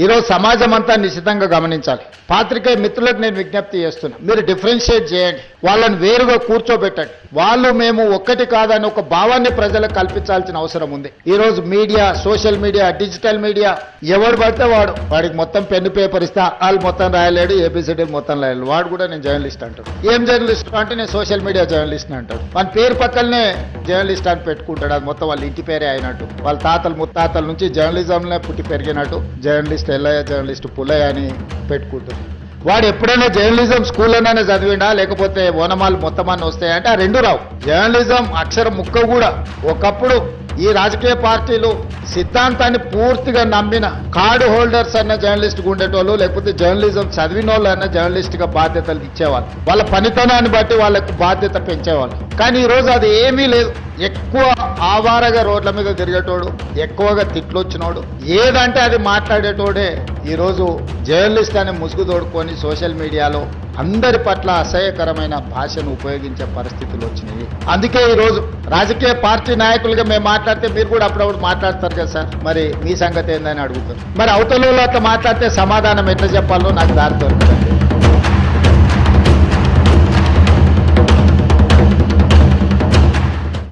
ఈరోజు సమాజం అంతా నిశ్చితంగా గమనించాలి. పాత్రికేయ మిత్రులకు నేను విజ్ఞప్తి చేస్తున్నా. మీరు డిఫరెన్షియేట్ చేయండి. వాళ్ళని వేరుగా కూర్చోబెట్టండి. వాళ్ళు మేము ఒక్కటి కాదని ఒక భావాన్ని ప్రజలకు కల్పించాల్సిన అవసరం ఉంది. ఈరోజు media social media digital media ఎవడు పడితే వాడు. వాడికి మొత్తం పెన్ను పేపర్ ఇస్తా వాళ్ళు మొత్తం రాయలేడు ఏబిసిడి మొత్తం రాయలేడు. వాడు కూడా నేను జర్నలిస్ట్ అంటాడు. ఏం జర్నలిస్ట్ అంటే నేను సోషల్ మీడియా జర్నలిస్ట్ అంటాడు. మన పేరు పక్కనే జర్నలిస్ట్ అని పెట్టుకుంటాడు. అది మొత్తం వాళ్ళ ఇంటి పేరే అయినట్టు. వాళ్ళ తాతలు ముత్తాతల నుంచి జర్నలిజంలో పుట్టి పెరిగినట్టు జర్నలిస్ట్ ఎల్లయ్య జర్నలిస్ట్ పుల్లయ్య అని పెట్టుకుంటుంది వాడు ఎప్పుడైనా జర్నలిజం స్కూల్లోనైనా చదివిండా? లేకపోతే ఓనమాలు మొత్తం అన్ని వస్తాయంటే ఆ రెండు రావు. జర్నలిజం అక్షరం ముక్క కూడా. ఒకప్పుడు ఈ రాజకీయ పార్టీలు సిద్ధాంతాన్ని పూర్తిగా నమ్మిన కార్డు హోల్డర్స్ అన్న జర్నలిస్ట్ ఉండేటోళ్ళు లేకపోతే జర్నలిజం చదివిన వాళ్ళు అన్న జర్నలిస్ట్గా బాధ్యతలు ఇచ్చేవాళ్ళు. వాళ్ళ పనితనాన్ని బట్టి వాళ్ళకు బాధ్యత పెంచేవాళ్ళు. కానీ ఈరోజు అది ఏమీ లేదు. ఎక్కువ ఆవారగా రోడ్ల మీద తిరిగేటోడు ఎక్కువగా తిట్లు వచ్చినోడు ఏదంటే అది మాట్లాడేటోడే ఈరోజు జర్నలిస్ట్ అనే ముసుగు తోడుకొని సోషల్ మీడియాలో అందరి పట్ల అసహ్యకరమైన భాషను ఉపయోగించే పరిస్థితులు వచ్చినాయి. అందుకే ఈరోజు రాజకీయ పార్టీ నాయకులుగా మేము మాట్లాడితే మీరు కూడా అప్పుడప్పుడు మాట్లాడతారు కదా సార్. మరి మీ సంగతి ఏందని అడుగుతారు. మరి అవతలలో అట్లా మాట్లాడితే సమాధానం ఎట్లా చెప్పాలో నాకు దారి దొరుకుతుంది.